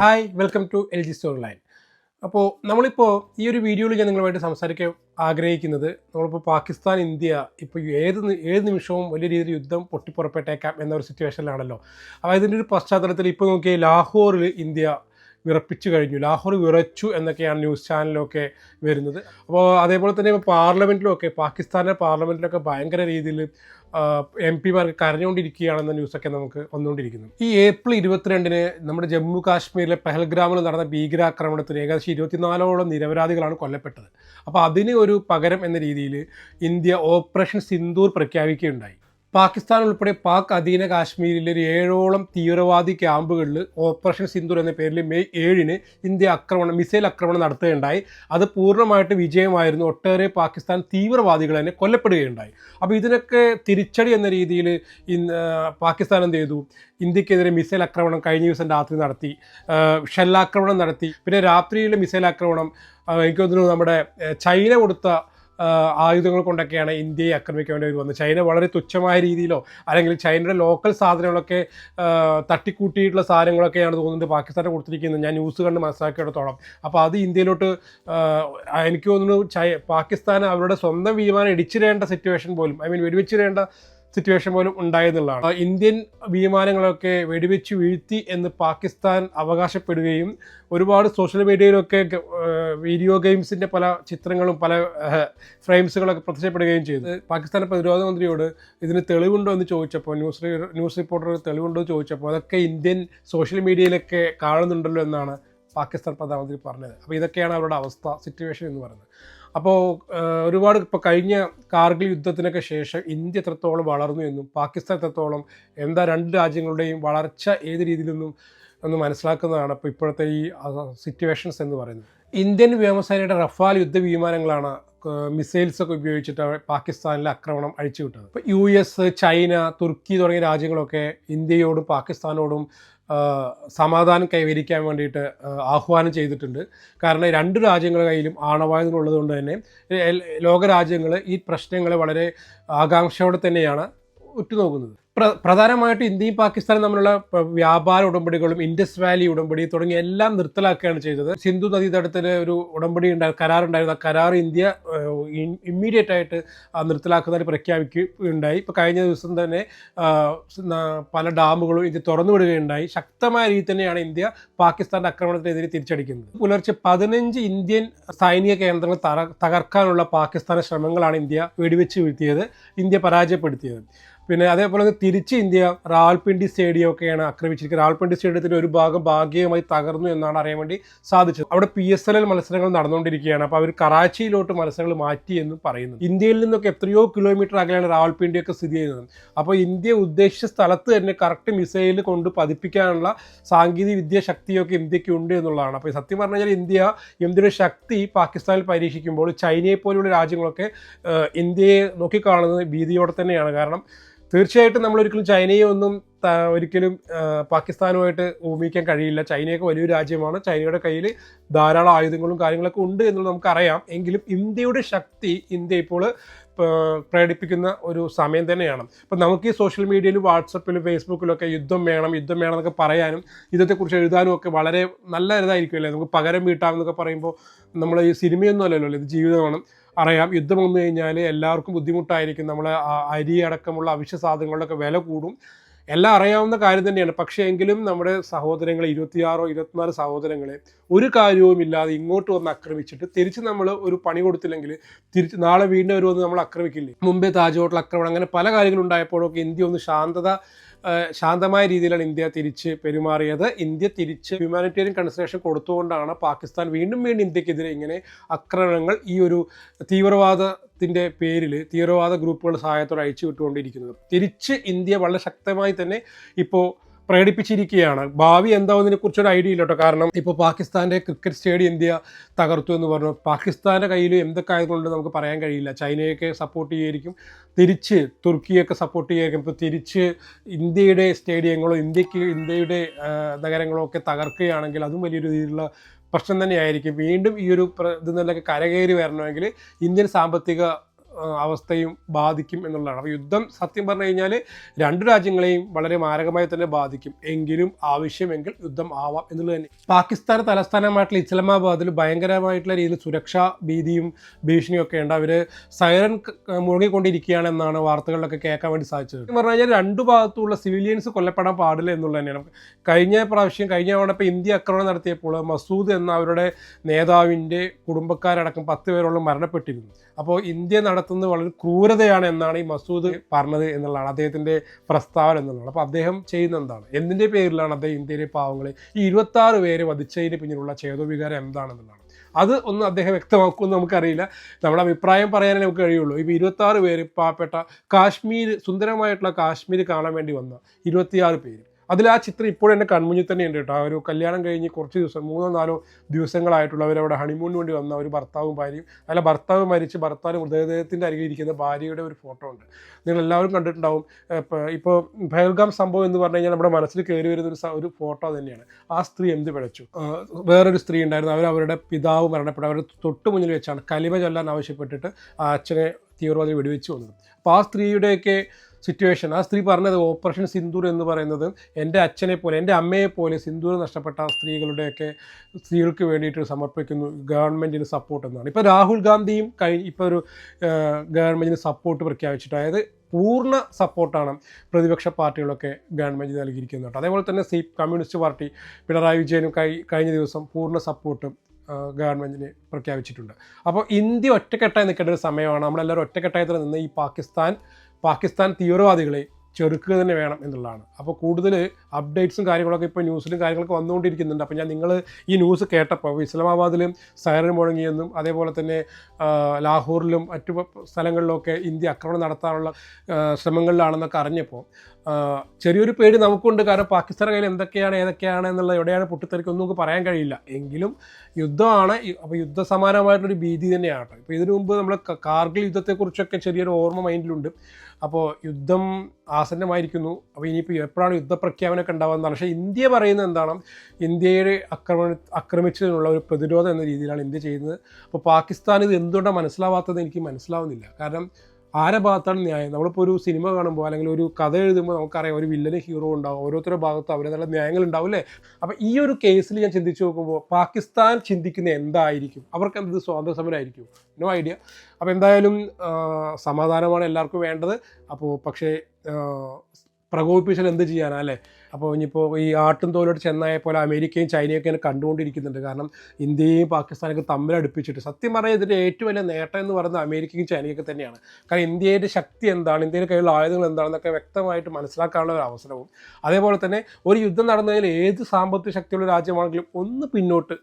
Hi welcome to L G store line. അപ്പോൾ നമ്മളിപ്പോൾ ഈ ഒരു വീഡിയോയിൽ ഞാൻ നിങ്ങളുമായിട്ട് സംസാരിക്കാൻ ആഗ്രഹിക്കുന്നത് നമ്മളിപ്പോൾ പാകിസ്ഥാൻ ഇന്ത്യ ഇപ്പോൾ ഏത് ഏത് നിമിഷവും വലിയ രീതിയിൽ യുദ്ധം പൊട്ടിപ്പുറപ്പെട്ടേക്കാം എന്ന ഒരു സിറ്റുവേഷനിലാണല്ലോ അപ്പോൾ ഇതിന്റെ ഒരു പശ്ചാത്തലത്തിൽ ഇപ്പോൾ നോക്കിയാൽ ലാഹോറിൽ ഇന്ത്യ വിറപ്പിച്ചു കഴിഞ്ഞു. ലാഹോർ വിറച്ചു എന്നൊക്കെയാണ് ന്യൂസ് ചാനലിലൊക്കെ വരുന്നത്. അപ്പോൾ അതേപോലെ തന്നെ ഇപ്പോൾ പാർലമെന്റിലൊക്കെ പാകിസ്ഥാനിലെ പാർലമെന്റിലൊക്കെ ഭയങ്കര രീതിയിൽ എം പിമാർക്ക് കരഞ്ഞുകൊണ്ടിരിക്കുകയാണെന്ന ന്യൂസൊക്കെ നമുക്ക് വന്നുകൊണ്ടിരിക്കുന്നു. ഈ ഏപ്രിൽ ഇരുപത്തിരണ്ടിന് നമ്മുടെ ജമ്മു കാശ്മീരിലെ പെഹൽഗ്രാമിൽ നടന്ന ഭീകരാക്രമണത്തിന് ഏകദേശം ഇരുപത്തിനാലോളം നിരപരാധികളാണ് കൊല്ലപ്പെട്ടത്. അപ്പോൾ അതിന് ഒരു പകരം എന്ന രീതിയിൽ ഇന്ത്യ ഓപ്പറേഷൻ സിന്ദൂർ പ്രഖ്യാപിക്കുകയുണ്ടായി. പാകിസ്ഥാൻ ഉൾപ്പെടെ പാക് അധീന കാശ്മീരിലെ ഒരു ഏഴോളം തീവ്രവാദി ക്യാമ്പുകളിൽ ഓപ്പറേഷൻ സിന്ദൂർ എന്ന പേരിൽ മെയ് ഏഴിന് ഇന്ത്യ ആക്രമണം മിസൈൽ ആക്രമണം നടത്തുകയുണ്ടായി. അത് പൂർണമായിട്ട് വിജയമായിരുന്നു. ഒട്ടേറെ പാകിസ്ഥാൻ തീവ്രവാദികൾ തന്നെ കൊല്ലപ്പെടുകയുണ്ടായി. അപ്പോൾ ഇതിനൊക്കെ തിരിച്ചടി എന്ന രീതിയിൽ ഇന്ന് പാകിസ്ഥാൻ എന്ത് ചെയ്തു? ഇന്ത്യക്കെതിരെ മിസൈൽ ആക്രമണം കഴിഞ്ഞ ദിവസം രാത്രി നടത്തി. ഷെല്ലാക്രമണം നടത്തി. പിന്നെ രാത്രിയിലെ മിസൈൽ ആക്രമണം എനിക്ക് തോന്നുന്നു നമ്മുടെ ചൈന കൊടുത്ത ആയുധങ്ങൾ കൊണ്ടൊക്കെയാണ് ഇന്ത്യയെ അവർ വന്നത്. ചൈന വളരെ തുച്ഛമായ രീതിയിലോ അല്ലെങ്കിൽ ചൈനയുടെ ലോക്കൽ സാധനങ്ങളൊക്കെ തട്ടിക്കൂട്ടിയിട്ടുള്ള സാധനങ്ങളൊക്കെയാണ് തോന്നുന്നത് പാകിസ്ഥാനെ കൊടുത്തിരിക്കുന്നത്. ഞാൻ ന്യൂസ് കണ്ട് മനസ്സിലാക്കിയിടത്തോളം. അപ്പോൾ അത് ഇന്ത്യയിലോട്ട് എനിക്ക് തോന്നുന്നു ചൈ പാകിസ്ഥാൻ അവരുടെ സ്വന്തം വിമാനം ഇടിച്ചിടേണ്ട സിറ്റുവേഷൻ പോലും ഐ മീൻ വെടിവെച്ചിടേണ്ട സിറ്റുവേഷൻ പോലും ഉണ്ടായെന്നുള്ളതാണ് ഇന്ത്യൻ വിമാനങ്ങളൊക്കെ വെടിവെച്ച് വീഴ്ത്തി എന്ന് പാകിസ്ഥാൻ അവകാശപ്പെടുകയും ഒരുപാട് സോഷ്യൽ മീഡിയയിലൊക്കെ വീഡിയോ ഗെയിംസിന്റെ പല ചിത്രങ്ങളും പല ഫ്രെയിംസുകളൊക്കെ പ്രത്യക്ഷപ്പെടുകയും ചെയ്തു. പാകിസ്ഥാൻ പ്രതിരോധ മന്ത്രിയോട് ഇതിന് തെളിവുണ്ടോ എന്ന് ചോദിച്ചപ്പോൾ ന്യൂസ് ന്യൂസ് റിപ്പോർട്ടർ തെളിവുണ്ടോ എന്ന് ചോദിച്ചപ്പോൾ അതൊക്കെ ഇന്ത്യൻ സോഷ്യൽ മീഡിയയിലൊക്കെ കാണുന്നുണ്ടല്ലോ എന്നാണ് പാകിസ്ഥാൻ പ്രധാനമന്ത്രി പറഞ്ഞത്. അപ്പോൾ ഇതൊക്കെയാണ് അവരുടെ അവസ്ഥ സിറ്റുവേഷൻ എന്ന് പറയുന്നത്. അപ്പോൾ ഒരുപാട് ഇപ്പോൾ കഴിഞ്ഞ കാർഗിൽ യുദ്ധത്തിനൊക്കെ ശേഷം ഇന്ത്യ എത്രത്തോളം വളർന്നു എന്നും പാകിസ്ഥാൻ എത്രത്തോളം എന്താ രണ്ട് രാജ്യങ്ങളുടെയും വളർച്ച ഏത് രീതിയിലൊന്നും ഒന്ന് മനസ്സിലാക്കുന്നതാണ് ഇപ്പോൾ ഇപ്പോഴത്തെ ഈ സിറ്റുവേഷൻസ് എന്ന് പറയുന്നത്. ഇന്ത്യൻ വ്യോമസേനയുടെ റഫാൽ യുദ്ധ വിമാനങ്ങളാണ് മിസൈൽസ് ഒക്കെ ഉപയോഗിച്ചിട്ട് പാകിസ്ഥാനിലെ ആക്രമണം അഴിച്ചുവിട്ടത്. ഇപ്പോൾ യു എസ് ചൈന തുർക്കി തുടങ്ങിയ രാജ്യങ്ങളൊക്കെ ഇന്ത്യയോടും പാകിസ്ഥാനോടും സമാധാനം കൈവരിക്കാൻ വേണ്ടിയിട്ട് ആഹ്വാനം ചെയ്തിട്ടുണ്ട്. കാരണം രണ്ട് രാജ്യങ്ങളുടെ കയ്യിലും ആണവായുധങ്ങൾ ഉള്ളതുകൊണ്ട് തന്നെ ലോകരാജ്യങ്ങൾ ഈ പ്രശ്നങ്ങളെ വളരെ ആകാംക്ഷയോടെ തന്നെയാണ് ഉറ്റുനോക്കുന്നത്. പ്രധാനമായിട്ടും ഇന്ത്യയും പാകിസ്ഥാനും തമ്മിലുള്ള വ്യാപാര ഉടമ്പടികളും ഇൻഡസ് വാലി ഉടമ്പടി തുടങ്ങിയ എല്ലാം നിർത്തലാക്കുകയാണ് ചെയ്തത്. സിന്ധു നദീതടത്തിൽ ഒരു ഉടമ്പടി ഉണ്ടായി കരാറുണ്ടായിരുന്നു. ആ കരാർ ഇന്ത്യ ഇമ്മീഡിയറ്റ് ആയിട്ട് നിർത്തലാക്കുന്നതിന് പ്രഖ്യാപിക്കുകയുണ്ടായി. ഇപ്പോൾ കഴിഞ്ഞ ദിവസം തന്നെ പല ഡാമുകളും ഇന്ത്യ തുറന്നു വിടുകയുണ്ടായി ശക്തമായ രീതിയിൽ തന്നെയാണ് ഇന്ത്യ പാകിസ്ഥാന്റെ ആക്രമണത്തിനെതിരെ തിരിച്ചടിക്കുന്നത്. പുലർച്ചെ പതിനഞ്ച് ഇന്ത്യൻ സൈനിക കേന്ദ്രങ്ങൾ തകർക്കാനുള്ള പാകിസ്ഥാന്റെ ശ്രമങ്ങളാണ് ഇന്ത്യ വെടിവെച്ച് വീഴ്ത്തിയത് ഇന്ത്യ പരാജയപ്പെടുത്തിയത്. പിന്നെ അതേപോലെ തിരിച്ച് ഇന്ത്യ റാവൽപിണ്ടി സ്റ്റേഡിയം ഒക്കെയാണ് ആക്രമിച്ചിരിക്കുന്നത്. റാവൽപിണ്ടി സ്റ്റേഡിയത്തിന്റെ ഒരു ഭാഗം ഭാഗികമായി തകർന്നു എന്നാണ് അറിയാൻ വേണ്ടി സാധിച്ചത്. അവിടെ പി എസ് എൽ എൽ മത്സരങ്ങൾ നടന്നുകൊണ്ടിരിക്കുകയാണ്. അപ്പോൾ അവർ കറാച്ചിയിലോട്ട് മത്സരങ്ങൾ മാറ്റി എന്നും പറയുന്നു ഇന്ത്യയിൽ നിന്നൊക്കെ എത്രയോ കിലോമീറ്റർ അകലെയാണ് റാവൽപിണ്ടിയൊക്കെ സ്ഥിതി ചെയ്യുന്നത്. അപ്പോൾ ഇന്ത്യ ഉദ്ദേശിച്ച സ്ഥലത്ത് തന്നെ കറക്റ്റ് മിസൈൽ കൊണ്ട് പതിപ്പിക്കാനുള്ള സാങ്കേതിക വിദ്യ ശക്തിയൊക്കെ ഇന്ത്യയ്ക്ക് ഉണ്ട് എന്നുള്ളതാണ്. അപ്പോൾ സത്യം പറഞ്ഞു കഴിഞ്ഞാൽ ഇന്ത്യ ഇന്ത്യയുടെ ശക്തി പാകിസ്ഥാനിൽ പരീക്ഷിക്കുമ്പോൾ ചൈനയെ പോലുള്ള രാജ്യങ്ങളൊക്കെ ഇന്ത്യയെ നോക്കിക്കാണുന്നത് ഭീതിയോടെ തന്നെയാണ്. കാരണം തീർച്ചയായിട്ടും നമ്മൾ ഒരിക്കലും ചൈനയെ ഒന്നും ഒരിക്കലും പാകിസ്ഥാനുമായിട്ട് ഉപമിക്കാൻ കഴിയില്ല. ചൈനയൊക്കെ വലിയൊരു രാജ്യമാണ്. ചൈനയുടെ കയ്യിൽ ധാരാളം ആയുധങ്ങളും കാര്യങ്ങളൊക്കെ ഉണ്ട് എന്നുള്ളത് നമുക്കറിയാം. എങ്കിലും ഇന്ത്യയുടെ ശക്തി ഇന്ത്യ ഇപ്പോൾ പ്രകടിപ്പിക്കുന്ന ഒരു സമയം തന്നെയാണ്. അപ്പം നമുക്ക് ഈ സോഷ്യൽ മീഡിയയിലും വാട്സപ്പിലും ഫേസ്ബുക്കിലൊക്കെ യുദ്ധം വേണം യുദ്ധം വേണം എന്നൊക്കെ പറയാനും യുദ്ധത്തെക്കുറിച്ച് എഴുതാനും ഒക്കെ വളരെ നല്ല ഇതായിരിക്കുമല്ലേ നമുക്ക് പകരം വീട്ടാമെന്നൊക്കെ പറയുമ്പോൾ നമ്മൾ ഈ സിനിമയൊന്നും അല്ലല്ലോ ഇത് ജീവിതമാണ്. അറിയാം. യുദ്ധം വന്നു കഴിഞ്ഞാൽ എല്ലാവർക്കും ബുദ്ധിമുട്ടായിരിക്കും. നമ്മൾ അരി അടക്കമുള്ള അവശ്യ സാധനങ്ങളുടെയൊക്കെ വില കൂടും. എല്ലാം അറിയാവുന്ന കാര്യം തന്നെയാണ്. പക്ഷേ എങ്കിലും നമ്മുടെ സഹോദരങ്ങളെ ഇരുപത്തിയാറോ ഇരുപത്തിനാല് സഹോദരങ്ങളെ ഒരു കാര്യവും ഇല്ലാതെ ഇങ്ങോട്ട് വന്ന് ആക്രമിച്ചിട്ട് തിരിച്ച് നമ്മൾ ഒരു പണി കൊടുത്തില്ലെങ്കിൽ തിരിച്ച് നാളെ വീണ്ടും അവർ വന്ന് നമ്മൾ ആക്രമിക്കില്ലേ? മുമ്പേ താജ് ഹോട്ടൽ ആക്രമണം അങ്ങനെ പല കാര്യങ്ങളുണ്ടായപ്പോഴൊക്കെ ഇന്ത്യ ഒന്ന് ശാന്തത ശാന്തമായ രീതിയിലാണ് ഇന്ത്യ തിരിച്ച് പെരുമാറിയത്. ഇന്ത്യ തിരിച്ച് ഹ്യൂമാനിറ്റേറിയൻ കൺസിഡറേഷൻ കൊടുത്തുകൊണ്ടാണ് പാകിസ്ഥാൻ വീണ്ടും വീണ്ടും ഇന്ത്യക്കെതിരെ ഇങ്ങനെ ആക്രമണങ്ങൾ ഈ ഒരു തീവ്രവാദ ത്തിന്റെ പേരിൽ തീവ്രവാദ ഗ്രൂപ്പുകളുടെ സഹായത്തോടെ അയച്ചു വിട്ടുകൊണ്ടിരിക്കുന്നത് തിരിച്ച് ഇന്ത്യ വളരെ ശക്തമായി തന്നെ ഇപ്പോൾ പ്രകടിപ്പിച്ചിരിക്കുകയാണ്. ഭാവി എന്താവുന്നതിനെ കുറിച്ചൊരു ഐഡിയ ഇല്ല കേട്ടോ. കാരണം ഇപ്പോൾ പാകിസ്ഥാന്റെ ക്രിക്കറ്റ് സ്റ്റേഡിയം ഇന്ത്യ തകർത്തു എന്ന് പറഞ്ഞു. പാകിസ്ഥാന്റെ കയ്യിൽ എന്തൊക്കെ ആയതുകൊണ്ട് നമുക്ക് പറയാൻ കഴിയില്ല. ചൈനയൊക്കെ സപ്പോർട്ട് ചെയ്യായിരിക്കും. തിരിച്ച് തുർക്കിയൊക്കെ സപ്പോർട്ട് ചെയ്യായിരിക്കും. ഇപ്പോൾ തിരിച്ച് ഇന്ത്യയുടെ സ്റ്റേഡിയങ്ങളോ ഇന്ത്യയ്ക്ക് ഇന്ത്യയുടെ നഗരങ്ങളോ ഒക്കെ തകർക്കുകയാണെങ്കിൽ അതും വലിയൊരു രീതിയിലുള്ള പ്രശ്നം തന്നെയായിരിക്കും. വീണ്ടും ഈ ഒരു ഇതിൽ നിന്നൊക്കെ കരകയറി വരണമെങ്കിൽ ഇന്ത്യൻ സാമ്പത്തിക അവസ്ഥയും ബാധിക്കും എന്നുള്ളതാണ്. അപ്പോൾ യുദ്ധം സത്യം പറഞ്ഞു കഴിഞ്ഞാൽ രണ്ട് രാജ്യങ്ങളെയും വളരെ മാരകമായി തന്നെ ബാധിക്കും. എങ്കിലും ആവശ്യമെങ്കിൽ യുദ്ധം ആവാം എന്നുള്ളത് തന്നെ. പാകിസ്ഥാൻ തലസ്ഥാനമായിട്ടുള്ള ഇസ്ലാമാബാദിൽ ഭയങ്കരമായിട്ടുള്ള രീതിയിൽ സുരക്ഷാ ഭീതിയും ഭീഷണിയും ഒക്കെ ഉണ്ട്. അവർ സൈറൻ മുഴുകിക്കൊണ്ടിരിക്കുകയാണ് എന്നാണ് വാർത്തകളിലൊക്കെ കേൾക്കാൻ വേണ്ടി സാധിച്ചത്. എന്ന് പറഞ്ഞു കഴിഞ്ഞാൽ രണ്ട് ഭാഗത്തുള്ള സിവിലിയൻസ് കൊല്ലപ്പെടാൻ പാടില്ല എന്നുള്ളത് തന്നെയാണ്. കഴിഞ്ഞ പ്രാവശ്യം കഴിഞ്ഞ തവണ ഇപ്പോൾ ഇന്ത്യ ആക്രമണം നടത്തിയപ്പോൾ മസൂദ് എന്ന അവരുടെ നേതാവിന്റെ കുടുംബക്കാരടക്കം പത്ത് പേരോളം മരണപ്പെട്ടിരുന്നു. അപ്പോൾ ഇന്ത്യ നടത്തുന്നത് വളരെ ക്രൂരതയാണ് എന്നാണ് ഈ മസൂദ് പറഞ്ഞത് എന്നുള്ളതാണ്. അദ്ദേഹത്തിന്റെ പ്രസ്താവന എന്നുള്ളത് അപ്പോൾ അദ്ദേഹം ചെയ്യുന്ന എന്താണ്? എന്തിന്റെ പേരിലാണ് അദ്ദേഹം ഇന്ത്യയിലെ പാവങ്ങളെ ഈ ഇരുപത്തി ആറ് പേരെ വധിച്ചതിന് പിന്നിലുള്ള ചേതോവികാരം എന്താണെന്നുള്ളതാണ്. അത് ഒന്ന് അദ്ദേഹം വ്യക്തമാക്കുമെന്ന് നമുക്കറിയില്ല. നമ്മുടെ അഭിപ്രായം പറയാനേ നമുക്ക് കഴിയുള്ളൂ. ഇപ്പോൾ ഇരുപത്താറ് പേര് പാവപ്പെട്ട കാശ്മീർ സുന്ദരമായിട്ടുള്ള കാശ്മീർ കാണാൻ വേണ്ടി വന്ന ഇരുപത്തിയാറ് പേര്. അതിൽ ആ ചിത്രം ഇപ്പോഴും എന്റെ കൺമുന്നിൽ തന്നെ ഉണ്ട് കേട്ടോ. ഒരു കല്യാണം കഴിഞ്ഞ് കുറച്ച് ദിവസം മൂന്നോ നാലോ ദിവസങ്ങളായിട്ടുള്ളവർ അവിടെ ഹണിമൂണിന് വേണ്ടി വന്ന ഒരു ഭർത്താവും ഭാര്യയും അല്ല ഭർത്താവ് മരിച്ച് ഭർത്താവ് മൃതദേഹത്തിന്റെ അരികിൽ ഇരിക്കുന്ന ഭാര്യയുടെ ഒരു ഫോട്ടോ ഉണ്ട്. നിങ്ങൾ എല്ലാവരും കണ്ടിട്ടുണ്ടാവും ഇപ്പോൾ ഭയൽഗാം സംഭവം എന്ന് പറഞ്ഞു കഴിഞ്ഞാൽ നമ്മുടെ മനസ്സിൽ കയറി വരുന്ന ഒരു ഒരു ഫോട്ടോ തന്നെയാണ്. ആ സ്ത്രീ എന്ത് പിഴച്ചു വേറൊരു സ്ത്രീ ഉണ്ടായിരുന്നു. അവർ അവരുടെ പിതാവ് മരണപ്പെട്ടു. അവരുടെ തൊട്ട് മുന്നിൽ വെച്ചാണ് കലിമ ചൊല്ലാൻ ആവശ്യപ്പെട്ടിട്ട് ആ അച്ഛനെ തീവ്രവാദി വെടിവെച്ച് വന്നത് അപ്പോൾ ആ സ്ത്രീയുടെയൊക്കെ സിറ്റുവേഷൻ ആ സ്ത്രീ പറഞ്ഞത് ഓപ്പറേഷൻ സിന്ദൂർ എന്ന് പറയുന്നത് എന്റെ അച്ഛനെ പോലെ എന്റെ അമ്മയെ പോലെ സിന്ദൂർ നഷ്ടപ്പെട്ട സ്ത്രീകളുടെയൊക്കെ സ്ത്രീകൾക്ക് വേണ്ടിയിട്ട് സമർപ്പിക്കുന്നു. ഗവൺമെന്റിന് സപ്പോർട്ട് എന്നാണ്. ഇപ്പോൾ രാഹുൽ ഗാന്ധിയും കഴിഞ്ഞ ഇപ്പോൾ ഒരു ഗവൺമെന്റിന് സപ്പോർട്ട് പ്രഖ്യാപിച്ചിട്ട് അതായത് പൂർണ സപ്പോർട്ടാണ് പ്രതിപക്ഷ പാർട്ടികളൊക്കെ ഗവൺമെന്റ് നൽകിയിരിക്കുന്നത് അതേപോലെ തന്നെ സി കമ്മ്യൂണിസ്റ്റ് പാർട്ടി പിണറായി വിജയനും കഴിഞ്ഞ ദിവസം പൂർണ സപ്പോർട്ട് ഗവൺമെന്റിന് പ്രഖ്യാപിച്ചിട്ടുണ്ട്. അപ്പോൾ ഇന്ത്യ ഒറ്റക്കെട്ടായി നിൽക്കേണ്ട ഒരു സമയമാണ്. നമ്മളെല്ലാവരും ഒറ്റക്കെട്ടായി തന്നെ നിന്ന് ഈ പാകിസ്ഥാൻ പാകിസ്ഥാൻ തീവ്രവാദികളെ ചെറുക്കുക തന്നെ വേണം എന്നുള്ളതാണ്. അപ്പോൾ കൂടുതൽ അപ്ഡേറ്റ്സും കാര്യങ്ങളൊക്കെ ഇപ്പോൾ ന്യൂസിലും കാര്യങ്ങളൊക്കെ വന്നുകൊണ്ടിരിക്കുന്നുണ്ട്. അപ്പോൾ ഞാൻ നിങ്ങൾ ഈ ന്യൂസ് കേട്ടപ്പോൾ ഇസ്ലാമാബാദിലും സൈറൻ മുഴങ്ങിയെന്നും അതേപോലെ തന്നെ ലാഹോറിലും മറ്റു സ്ഥലങ്ങളിലൊക്കെ ഇന്ത്യ ആക്രമണം നടത്താനുള്ള ശ്രമങ്ങളിലാണെന്നൊക്കെ അറിഞ്ഞപ്പോൾ ചെറിയൊരു പേടി നമുക്കുണ്ട്. കാരണം പാകിസ്ഥാൻ കയ്യിൽ എന്തൊക്കെയാണ് ഏതൊക്കെയാണ് എന്നുള്ള എവിടെയാണ് പൊട്ടിത്തെറിക്കൊന്നും നമുക്ക് പറയാൻ കഴിയില്ല. എങ്കിലും യുദ്ധമാണ് അപ്പോൾ യുദ്ധസമാനമായിട്ടൊരു ഭീതി തന്നെയാണ് ഇപ്പോൾ ഇതിനു മുമ്പ് നമ്മൾ കാർഗിൽ യുദ്ധത്തെക്കുറിച്ചൊക്കെ ചെറിയൊരു ഓർമ്മ മൈൻഡിലുണ്ട്. അപ്പോൾ യുദ്ധം ആസന്നമായിരിക്കുന്നു. അപ്പോൾ ഇനിയിപ്പോൾ എപ്പോഴാണ് യുദ്ധപ്രഖ്യാപനമൊക്കെ ഉണ്ടാവുന്നതാണ് പക്ഷേ ഇന്ത്യ പറയുന്നത് എന്താണ്? ഇന്ത്യയുടെ ആക്രമണ ആക്രമിച്ചതിനുള്ള ഒരു പ്രതിരോധം എന്ന രീതിയിലാണ് ഇന്ത്യ ചെയ്യുന്നത്. അപ്പോൾ പാകിസ്ഥാൻ ഇത് എന്തുകൊണ്ടാണ് മനസ്സിലാവാത്തത് എനിക്ക് മനസ്സിലാവുന്നില്ല. കാരണം ആരെ ഭാഗത്താണ് ന്യായം? നമ്മളിപ്പോൾ ഒരു സിനിമ കാണുമ്പോൾ അല്ലെങ്കിൽ ഒരു കഥ എഴുതുമ്പോൾ നമുക്കറിയാം ഒരു വില്ലന് ഹീറോ ഉണ്ടാവും. ഓരോരുത്തരുടെ ഭാഗത്തും നല്ല ന്യായങ്ങൾ ഉണ്ടാവും അല്ലേ? അപ്പോൾ ഈ ഒരു കേസിൽ ഞാൻ ചിന്തിച്ചു നോക്കുമ്പോൾ പാകിസ്ഥാൻ ചിന്തിക്കുന്ന എന്തായിരിക്കും? അവർക്ക് എന്തത് സ്വാതന്ത്ര്യ സമരമായിരിക്കും നോ ഐഡിയ അപ്പോൾ എന്തായാലും സമാധാനമാണ് എല്ലാവർക്കും വേണ്ടത്. അപ്പോൾ പക്ഷേ പ്രകോപിപ്പിച്ചാൽ എന്ത് ചെയ്യാനാ അല്ലേ? അപ്പോൾ ഇനിയിപ്പോൾ ഈ ആട്ടും തോലോട്ട് ചെന്നായ പോലെ അമേരിക്കയും ചൈനയൊക്കെ ഇങ്ങനെ കണ്ടുകൊണ്ടിരിക്കുന്നുണ്ട്. കാരണം ഇന്ത്യയും പാകിസ്ഥാനൊക്കെ തമ്മിൽ അടുപ്പിച്ചിട്ട് സത്യം പറഞ്ഞാൽ ഇതിന്റെ ഏറ്റവും വലിയ നേട്ടം എന്ന് പറയുന്നത് അമേരിക്കയും ചൈനയൊക്കെ തന്നെയാണ്. കാരണം ഇന്ത്യയുടെ ശക്തി എന്താണ് ഇന്ത്യയുടെ കയ്യിലുള്ള ആയുധങ്ങൾ എന്താണെന്നൊക്കെ വ്യക്തമായിട്ട് മനസ്സിലാക്കാനുള്ള ഒരു അവസരവും. അതേപോലെ തന്നെ ഒരു യുദ്ധം നടന്നതിൽ ഏത് സാമ്പത്തിക ശക്തിയുള്ള രാജ്യമാണെങ്കിലും ഒന്ന് പിന്നോട്ട്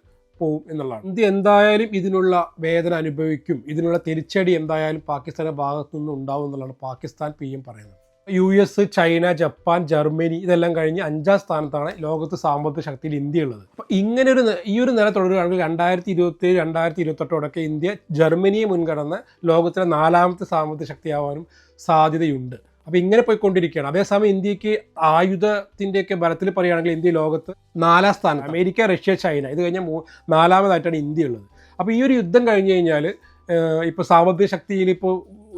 പോവും എന്നുള്ളതാണ്. ഇന്ത്യ എന്തായാലും ഇതിനുള്ള വേദന അനുഭവിക്കും. ഇതിനുള്ള തിരിച്ചടി എന്തായാലും പാകിസ്ഥാന്റെ ഭാഗത്തു നിന്ന് ഉണ്ടാവും എന്നുള്ളതാണ് പാകിസ്ഥാൻ പി എം പറയുന്നത്. U S China Japan Germany ഇതെല്ലാം കഴിഞ്ഞ് അഞ്ചാം സ്ഥാനത്താണ് ലോകത്ത് സാമ്പത്തിക ശക്തിയിൽ ഇന്ത്യ ഉള്ളത്. അപ്പോൾ ഇങ്ങനെ ഒരു ഈ ഒരു നില തുടരുകയാണെങ്കിൽ രണ്ടായിരത്തി ഇരുപത്തി രണ്ടായിരത്തി ഇരുപത്തെട്ടോടൊക്കെ ഇന്ത്യ ജർമ്മനിയെ മുൻകടന്ന് ലോകത്തിലെ നാലാമത്തെ സാമ്പത്തിക ശക്തിയാവാനും സാധ്യതയുണ്ട്. അപ്പോൾ ഇങ്ങനെ പോയിക്കൊണ്ടിരിക്കുകയാണ്. അതേസമയം ഇന്ത്യയ്ക്ക് ആയുധത്തിന്റെയൊക്കെ ബലത്തിൽ പറയുകയാണെങ്കിൽ ഇന്ത്യ ലോകത്ത് നാലാം സ്ഥാനം അമേരിക്ക റഷ്യ ചൈന ഇത് കഴിഞ്ഞാൽ നാലാമതായിട്ടാണ് ഇന്ത്യ ഉള്ളത്. അപ്പോൾ ഈ ഒരു യുദ്ധം കഴിഞ്ഞ് കഴിഞ്ഞാൽ ഇപ്പോൾ സാമ്പത്തിക ശക്തിയിൽ ഇപ്പോൾ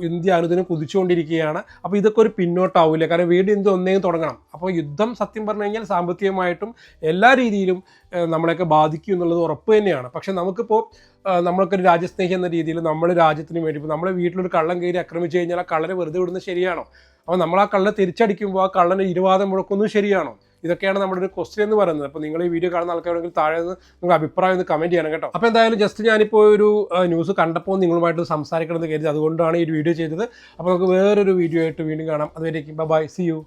ഇന്ത്യ അനുദിനം കുതിച്ചുകൊണ്ടിരിക്കുകയാണ്. അപ്പോൾ ഇതൊക്കെ ഒരു പിന്നോട്ടാവില്ല കാരണം വീണ്ടും ഇന്ത്യ ഒന്നേയും തുടങ്ങണം. അപ്പോൾ യുദ്ധം സത്യം പറഞ്ഞു കഴിഞ്ഞാൽ സാമ്പത്തികമായിട്ടും എല്ലാ രീതിയിലും നമ്മളെയൊക്കെ ബാധിക്കും എന്നുള്ളത് ഉറപ്പ് തന്നെയാണ്. പക്ഷെ നമുക്കിപ്പോൾ നമ്മൾക്കൊരു രാജ്യസ്നേഹി എന്ന രീതിയിൽ നമ്മൾ രാജ്യത്തിന് വേണ്ടി ഇപ്പോൾ നമ്മുടെ വീട്ടിലൊരു കള്ളം കയറി ആക്രമിച്ചു കഴിഞ്ഞാൽ ആ കള്ളനെ വെറുതെ വിടുന്നത് ശരിയാണോ? അപ്പോൾ നമ്മൾ ആ കള്ളനെ തിരിച്ചടിക്കുമ്പോൾ ആ കള്ളനെ ഇരുവാദം മുഴക്കുന്നത് ശരിയാണോ? ഇതൊക്കെയാണ് നമ്മുടെ ഒരു ക്വസ്റ്റ്യൻ എന്ന് പറയുന്നത്. അപ്പോൾ നിങ്ങൾ ഈ വീഡിയോ കാണുന്ന ആൾക്കാരെങ്കിൽ താഴെ നിന്ന് നിങ്ങൾ അഭിപ്രായം ഒന്ന് കമന്റ് ചെയ്യണം കേട്ടോ. അപ്പോൾ എന്തായാലും ജസ്റ്റ് ഞാനിപ്പോൾ ഒരു ന്യൂസ് കണ്ടപ്പോൾ നിങ്ങളുമായിട്ട് സംസാരിക്കണമെന്ന് കരുതി. അതുകൊണ്ടാണ് ഈ ഒരു വീഡിയോ ചെയ്തത്. അപ്പോൾ നമുക്ക് വേറൊരു വീഡിയോ ആയിട്ട് വീണ്ടും കാണാം. അതുവരേക്കും ബൈ സി യു